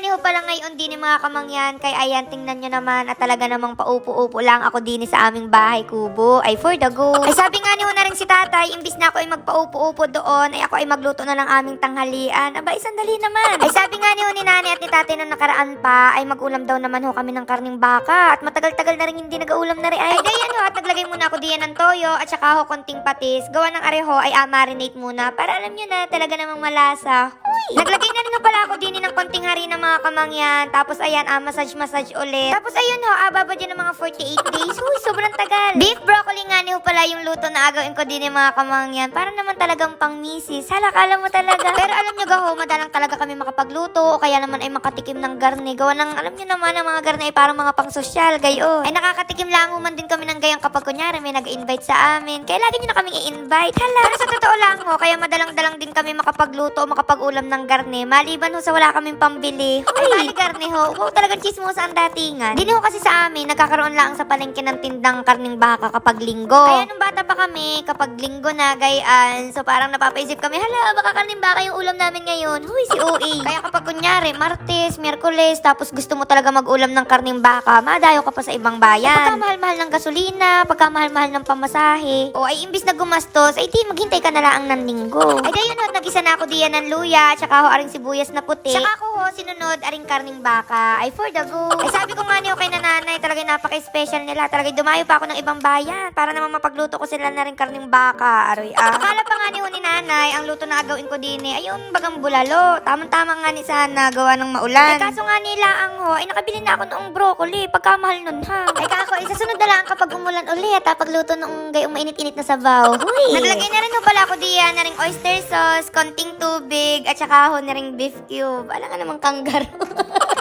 ni ho pala ngayon din mga kamangyan, kay ayan tingnan nyo naman at talaga namang paupo-upo lang ako din sa aming bahay kubo. Ay for the go. Ay sabi nga ni ho na rin si tatay, imbis na ako ay magpaupo-upo doon, ay ako ay magluto na ng aming tanghalian. Aba, isang dali naman. Ay sabi nga ni ho ni nanay at ni tatay nung nakaraan pa, ay mag-ulam daw naman ho kami ng karning baka at matagal-tagal na rin hindi nag-uulam na rin. Ay, dayan ho at naglagay muna ako diyan ng toyo at saka ho konting patis. Gawa ng areho ay ah, marinate muna para alam nyo na talaga namang malasa. Uy! Naglagay na pala ako din ng konting harina mga kamangyan. Tapos ayan, ah, massage-massage ulit. Tapos ayun ho, ah, babad yun ng mga 48 days. Uy, sobrang tagal. Beef broccoli nga ni ho pala yung luto na agawin ko din ng mga kamangyan. Para naman talagang pang misis. Hala, kala mo talaga. Pero alam nyo gaho, madalang talaga kami makapagluto o kaya naman ay makatikim ng garne. Gawa ng, alam nyo naman, ang mga garne ay parang mga pang sosyal, gayo. Ay nakakatikim lang man din kami ng gayang kapag kunyari may nag-invite sa amin. Kaya lagi nyo na kaming i-invite. Hala. Pero sa totoo lang ho, kaya madalang-dalang din kami makapagluto o makapag-ulam ng garne. Maliban ho sa wala kaming pambili. Ay, bali garne ho. Wow, talagang chismosa ang datingan. Di ho kasi sa amin, nagkakaroon lang sa palengke ng tindang karning baka kapag linggo. Kaya nung bata pa kami, kapag linggo na, gayaan. So parang napapaisip kami, hala, baka karning baka yung ulam namin ngayon. Huy, si OA. Kaya kapag kunyari, Martes, Miyerkules, tapos gusto mo talaga mag-ulam ng karning baka, madayo ka pa sa ibang bayan. Pagka mahal-mahal ng gasolina, pagka mahal-mahal ng pamasahe, o ay imbis na gumastos, ay di maghintay ka na lang ng linggo. Ay dayon ho, nagisa na ako diyan ng luya, tsaka ho aring sibuyas na puti. Tsaka ako ho, sinunod aring karning baka. Ay for the go. Ay sabi ko nga niyo kay nanay, talaga napaka-special nila. Talaga dumayo pa ako ng ibang bayan para naman mapagluto ko sila na rin karning baka. Aroy ah. Akala pa nga ni ni nanay, ang luto na agawin ko din eh, ayun bagang bulalo. Tamang-tama nga ni sana gawa ng maulan. Ay kaso nga nila ang ho, ay nakabili na ako noong broccoli, pagkamahal nun ha. Ay kako, isa sunod na lang kapag umulan ulit, ha, pagluto noong gayong mainit-init na sabaw. Huy. Naglagay na rin ho pala ako diyan na ring oyster sauce, konting tubig, at saka ho na ring beef cube. Alam nga namang kangaroo.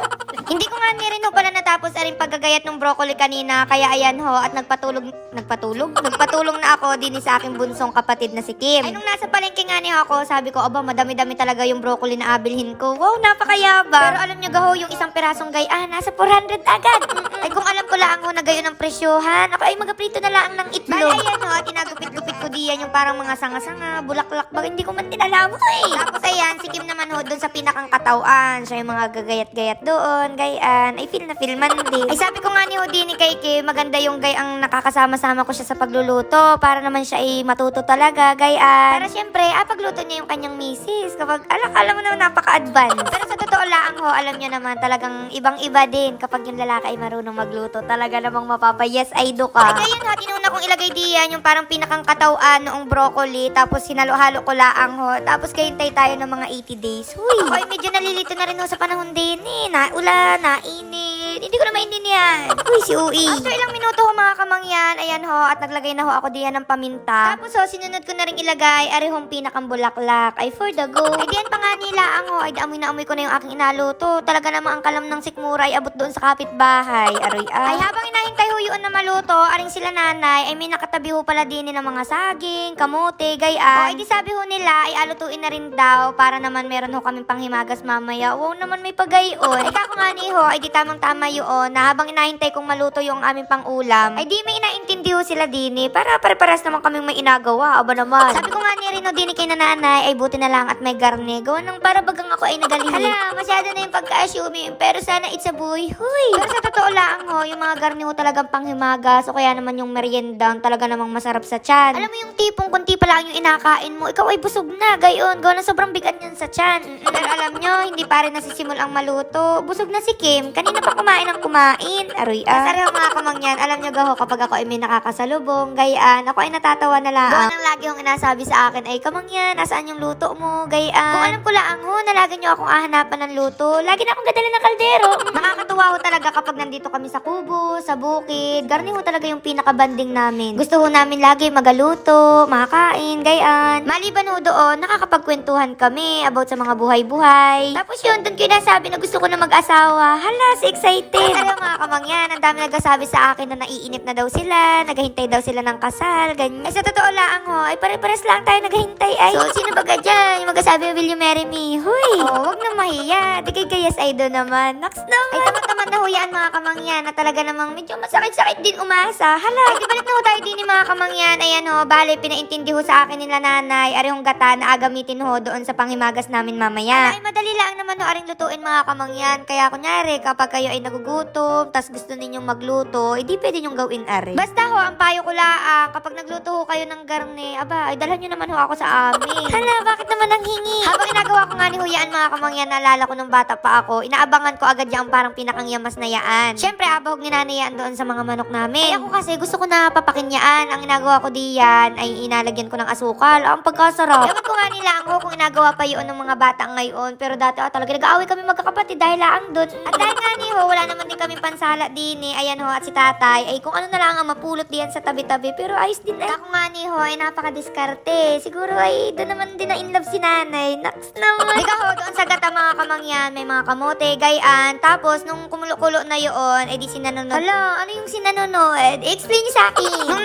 Hindi ko nga ni rin ho pala natapos aring paggagayat ng broccoli kanina, kaya ayan ho, at nagpatulog, nagpatulog? Nagpatulong na ako din sa aking bunsong kapatid na si Kim. Ay, nung nasa palengke nga ni ako, sabi ko, aba, madami-dami talaga yung broccoli na abilhin ko. Wow, napakayabang. Pero alam nyo, gaho, yung isang pirasong gay, ah, nasa 400 agad. Ay, kung alam ko lang ho na gayon ang presyohan, ako ay magaprito na lang ng itlog. Bala, ayan ho, tinagupit-gupit ko diyan yung parang mga sanga-sanga, bulaklak, baka hindi ko man tinalaman eh. Tapos ayan, si Kim naman ho, doon sa pinakang katawan, siya yung mga gagayat-gayat doon, gayan, ay feel na feel man din. Ay sabi ko nga ni Houdini kay Kim, maganda yung gay ang nakakasama-sama ko siya sa pagluluto, para naman siya ay matuto talaga, gayan. Para syempre, ah, pagluto niya yung kanyang misis, kapag, ala, alam mo naman napaka-advance. Pero sa totoo lang ho, alam niyo naman, talagang ibang-iba din kapag yung lalaki ay marunong magluto, talaga namang mapapayas ay do ka. Ay gayon ho, tinuna kong ilagay diyan yung parang pinakang katawan noong broccoli, tapos sinalo-halo ko laang ho, tapos kahintay tayo ng mga 80 days. Huy, ay medyo nalilito na rin ho sa panahon din eh, na ulan, na init, hindi ko na maintindihan. Huy, si Ui. After ilang minuto ho mga kamangyan, ayan ho, at naglagay na ho ako diyan ng paminta. Tapos ho, sinunod ko na rin ilagay, arehong pinakang bulaklak, ay for the go. Ay diyan pa nga nila ang ho, ay amoy na amoy ko na yung aking inaluto. Talaga namang ang kalam ng sikmura ay abot doon sa kapitbahay. Aroy ay. Ay habang inahintay ho yun na maluto, aring sila nanay, ay may nakatabi ho pala din ng mga saging, kamote, gayaan. O, ay di sabi ho nila, ay alutuin na rin daw, para naman meron ho kaming panghimagas mamaya. Wow naman may pagayon. Ay kako nga ni ho, ay di tamang-tama yun, na habang inahintay kong maluto yung aming pang-ulam, ay di may inaintindi ho sila din eh, para pare-paras naman kaming may inagawa, aba naman. Sabi ko nga ni Rino din kay nanay, ay buti na lang at may garne. Gawa ng para bagang ako ay nagaling. Hala, masyado na yung pagka-assuming, pero sana it's a boy. Huy. Pero sa totoo lang ho, yung mga garne ho talagang panghimagas, o kaya naman yung merienda, talaga namang masarap sa tiyan. Alam mo yung tipong kunti pa lang yung inakain mo, ikaw ay busog na, gayon. Gawa na sobrang bigat yan sa tiyan. Pero alam nyo, hindi pa rin nasisimul ang maluto. Busog na si Kim, kanina pa kumain ang kumain. Aroy ah. Masarap mga kamangyan, alam nyo gaho, kapag ako ay may nakakasalubong, gayaan, ako ay natatawa na lang. Gawa nang lagi yung inasabi sa akin ay, kamangyan, nasaan yung luto mo, gayaan. Kung alam ko lang ho, na lagi nyo akong ahanapan ng luto, lagi na akong gadala ng kaldero. Nakakatuwa ho talaga kapag nandito kami sa kubo, sa bukid, garni ho talaga yung pinaka-banding namin. Gusto ho namin lagi magaluto, makakain, gayaan. Maliban ho doon, nakakapagkwentuhan kami about sa mga buhay-buhay. Tapos yun, doon ko nasabi na gusto ko na mag-asawa. Hala, si excited. Alam mga kamangyan, ang dami nagsasabi sa akin na naiinip na daw sila, naghahintay daw sila ng kasal, ganyan. Eh sa totoo lang ho, ay pare-pares lang tayo naghihintay ay. So, sino ba ka dyan? Yung magkasabi, will you marry me? Huy! Oh, wag na mahiya. Di kay kayas ay doon naman. Naks naman. Ay, tamad-tamad na huyaan mga kamangyan na talaga namang medyo masakit-sakit din umasa. Hala, di balik na ho tayo din ni mga kamangyan. Ayan ho, bale, pinaintindi ho sa akin nila nanay. Arihong gata na agamitin ho doon sa panghimagas namin mamaya. Ay, madali lang naman ho aring lutuin mga kamangyan. Kaya kunyari, kapag kayo ay nagugutom, tas gusto ninyong magluto, edi pwede nyong gawin are. Basta ho, ang payo ko laang, kapag nagluto ho kayo ng garne, aba, ay dalhan nyo naman ho ako sa amin. Hala, bakit naman ang hingi? Habang ginagawa ko nga ni Huyaan mga kamangyan, naalala ko nung bata pa ako, inaabangan ko agad yung parang pinakangyamas na yaan. Siyempre, abahog ninanayaan doon sa mga manok namin. Ay ako kasi gusto ko na papakinyaan. Ang ginagawa ko diyan ay inalagyan ko ng asukal. Ang pagkasarap. Ewan ko nga nila ang kung inagawa pa yun ng mga bata ngayon. Pero dati ah, talaga nag-aaway kami magkakapatid dahil laang doon. At dahil nga ni ho, wala naman din kami pansala din eh. Ayan ho, at si tatay, ay kung ano na lang ang mapulot diyan sa tabi-tabi. Pero ayos din ay. Ako nga ni ho, ay napaka-diskarte. Siguro ay doon naman din na in love si nanay. Naks naman. Di ka ho, doon sa gata mga kamangyan, may mga kamote, gayaan. Tapos, nung kumulo-kulo na yun, ay di sinanunod. Hala, ano yung sinanunod? I-explain niyo sa akin. Nung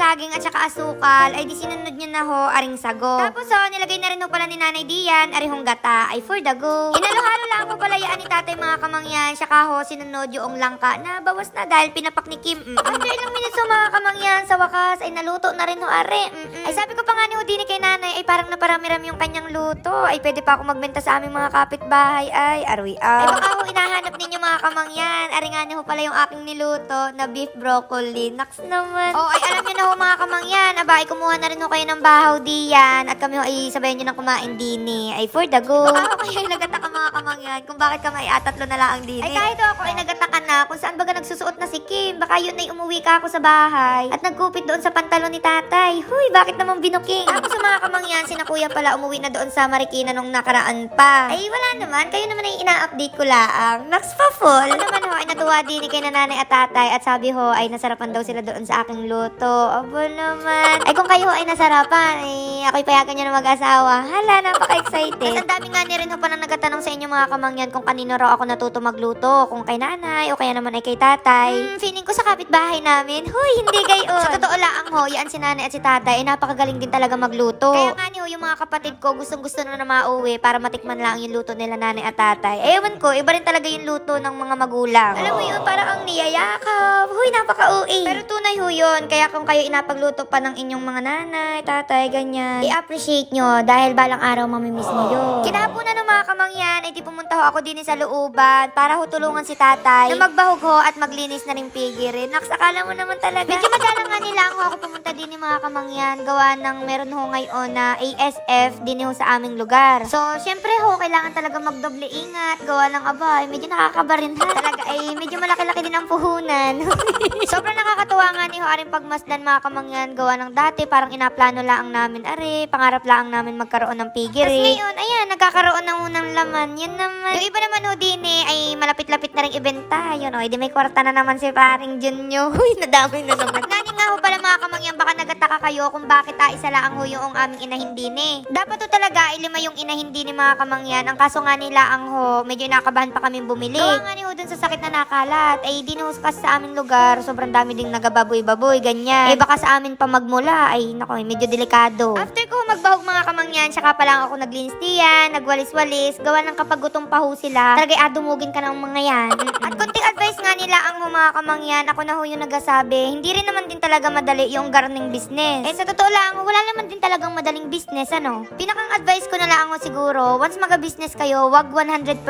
saging at saka asukal, ay di sinunod niya na ho aring sago. Tapos ho, nilagay na rin ho pala ni Nanay Dian, arihong gata, ay for the go. Inalo-halo lang po pala yan ni tatay mga kamangyan, saka ho, sinunod yung langka na bawas na dahil pinapak ni Kim. Mm-mm. After ilang minutes ho mga kamangyan, sa wakas, ay naluto na rin ho are. Mm-mm. Ay sabi ko pa nga ni Houdini kay nanay, ay parang naparami-rami yung kanyang luto. Ay pwede pa ako magbenta sa aming mga kapitbahay, ay arwi Ay baka ho, inahanap ninyo mga kamangyan. Ari nga ho pala yung aking niluto na beef broccoli. Naks naman. Oh, ay alam niyo na ho mga kamangyan. Aba, ay kumuha na rin ho kayo ng bahaw diyan. At kami ho ay sabayan niyo ng kumain dini. Ay for the go. Baka ho kayo ay nagataka mga kamangyan kung bakit kami ay atatlo na lang ang dini. Ay kahit ho ako ay nagataka na kung saan baga nagsusuot na si Kim. Baka yun ay umuwi ka ako sa bahay. At nagkupit doon sa pantalon ni tatay. Huy, bakit naman binuking? Tapos sa mga kamangyan, si na kuya pala umuwi na doon sa Marikina nung nakaraan pa. Ay wala naman, kayo naman ay ina-update ko laang. Max pa full. Naman ho, ay natuwa din ni kay nanay at tatay at sabi ho ay nasarapan daw sila doon sa aking luto. Abo naman. Ay kung kayo ay nasarapan, ay ako'y payagan nyo na mag-asawa. Hala, napaka-excited. Mas ang dami nga ni rin ho pa nang nagtatanong sa inyo mga kamangyan kung kanino raw ako natuto magluto. Kung kay nanay o kaya naman ay kay tatay. Hmm, feeling ko sa kapitbahay namin. Huy, hindi gayon. Sa totoo lang ho, yan si nanay at si tatay ay napakagaling din talaga magluto. Kaya nga ni ho, yung mga kapatid ko gustong gusto na na mauwi para matikman lang yung luto nila nanay at tatay. Ewan ko, iba rin talaga yung luto ng mga magulang. Alam mo yun, parang ang niyayakap. Huy, napaka-uwi. Pero tunay ho yun. Kaya kung kayo inapagluto pa ng inyong mga nanay, tatay, ganyan, i-appreciate nyo dahil balang araw mamimiss nyo yun. Kinahaponan ng mga kamangyan, ay di pumunta ho ako din sa looban para ho tulungan si tatay na magbahog ho at maglinis na rin pigirin. Naks, akala mo naman talaga. Medyo madalang nga nila ho ako pumunta din ng mga kamangyan gawa ng meron ho ngayon na ASF din ho sa aming lugar. So, syempre ho, kailangan talaga magdoble ingat. Gawa ng aba, ay medyo nakakabarin ha. Talaga ay medyo malaki-laki din ang puhunan. Sobrang nakakatuwa nga ni ho aring pagmasdan mga kamangyan gawa ng dati parang inaplano lang namin are, pangarap lang namin magkaroon ng pigiri. Tapos ngayon, ayan, nagkakaroon ng unang laman. Yun naman. Yung iba naman ho din eh, ay malapit-lapit na rin ibenta. Yun o, di may kwarta na naman si paring Junyo. Uy, nadamay na naman. Nani nga ho pala mga kamangyan, baka nagataka kayo kung bakit ah, isa lang ho yung aming inahin din eh. Dapat ho talaga, ay lima yung inahin din ni mga kamangyan. Ang kaso nga nila ang ho, medyo nakabahan pa kami bumili. Gawa nga ni ho dun sa sakit na nakalat, ay di ho kasi sa aming lugar, sobrang dami ding nagababoy-baboy, ganyan. Eh baka sa amin pa magmula, ay nako, medyo delikado. After ko magbahog mga kamangyan, saka pa lang ako naglinis diyan, nagwalis-walis, gawa ng kapag gutom pa ho sila, talaga ah, dumugin ka ng mga yan. At konting nga nila ang ho, mga kamangyan, ako na ho yung nagasabi, hindi rin naman din talaga madali yung gardening business. Eh sa totoo lang, wala naman din talagang madaling business, ano? Pinakang advice ko na lang ho siguro, once maga-business kayo, wag 100%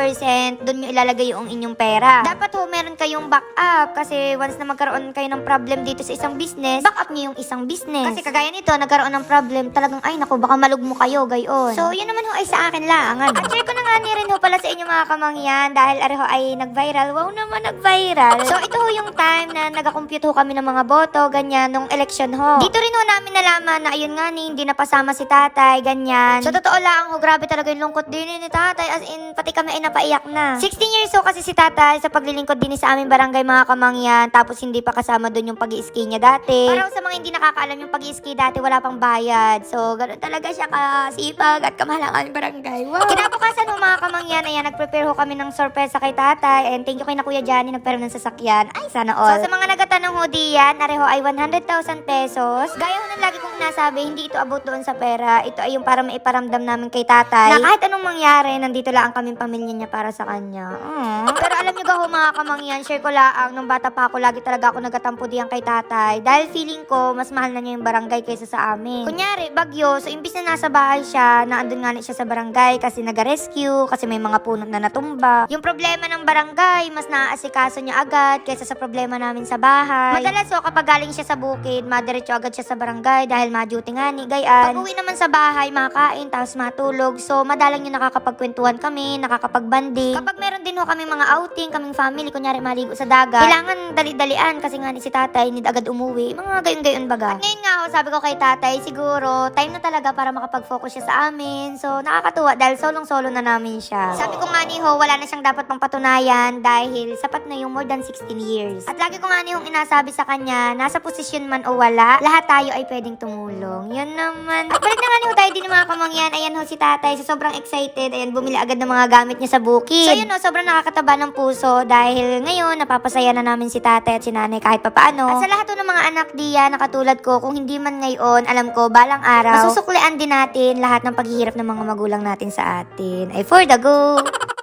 doon nyo ilalagay yung inyong pera. Dapat ho, meron kayong backup kasi once na magkaroon kayo ng problem dito sa isang business, backup nyo yung isang business. Kasi kagaya nito, nagkaroon ng problem, talagang ay naku, baka malugmo kayo, gayon. So, yun naman ho ay sa akin lang. At share ko na nga ni rin ho pala sa inyo mga kamangyan dahil areho ay nag-viral. Wow naman, nag-viral. So, ito ho yung time na nag-compute ho kami ng mga boto, ganyan, nung election ho. Dito rin ho namin nalaman na ayun nga ni, hindi napasama si tatay, ganyan. So, totoo lang ho, grabe talaga yung lungkot din ni tatay. As in, pati kami ay napaiyak na. 16 years ho kasi si tatay sa paglilingkod din sa aming barangay mga kamangyan. Tapos hindi pa kasama doon yung pag ski niya dati. Para sa mga hindi nakakaalam yung pag ski dati, wala pang bayad. So, ganun talaga siya kasipag at kamahal ang aming barangay. Wow. Kinabukasan ho mga kamangyan, ayan, nag-prepare ho kami ng sorpresa kay tatay. And thank you kay na Kuya Johnny, pero ng sasakyan. Ay, sana all. So, sa mga nagatanong ho diyan, nareho ay 100,000 pesos. Gaya ho ng lagi kong nasabi, hindi ito abot doon sa pera. Ito ay yung para maiparamdam namin kay tatay. Na kahit anong mangyari, nandito lang ang kaming pamilya niya para sa kanya. Mm. Pero alam niyo ba ho mga kamangyan, share ko laang, nung bata pa ako, lagi talaga ako nagatampo diyan kay tatay. Dahil feeling ko, mas mahal na niya yung barangay kaysa sa amin. Kunyari, bagyo, so imbis na nasa bahay siya, naandun nga siya sa barangay kasi nag-rescue, kasi may mga puno na natumba. Yung problema ng barangay, mas naaasikaso niya agad kaysa sa problema namin sa bahay. Madalas so, kapag galing siya sa bukid, madiretso agad siya sa barangay dahil ma-duty nga ni Gayan. Pag uwi naman sa bahay, makakain, tapos matulog. So, madalang yung nakakapagkwentuhan kami, nakakapagbanding. Kapag meron din ho kami mga outing, kaming family, kunyari maligo sa dagat, kailangan dali-dalian kasi nga ni si tatay, need agad umuwi. Mga gayon-gayon baga. At ngayon nga ho, sabi ko kay tatay, siguro, time na talaga para makapag-focus siya sa amin. So, nakakatuwa dahil solong-solo na namin siya. Sabi ko nga ni ho, wala na siyang dapat pang patunayan dahil sapat na yung more than 16 years. At lagi ko nga ni hong inasabi sa kanya, nasa posisyon man o wala, lahat tayo ay pwedeng tumulong. Yan naman. At balik na nga ni ho tayo din ng mga kamangyan. Ayan ho si tatay, so sobrang excited. Ayan, bumili agad ng mga gamit niya sa bukid. So yun ho, sobrang nakakataba ng puso dahil ngayon, napapasaya na namin si tatay at si nanay kahit papaano. At sa lahat ho ng mga anak diya na katulad ko, kung hindi man ngayon, alam ko, balang araw, masusuklian din natin lahat ng paghihirap ng mga magulang natin sa atin. Ay for the go!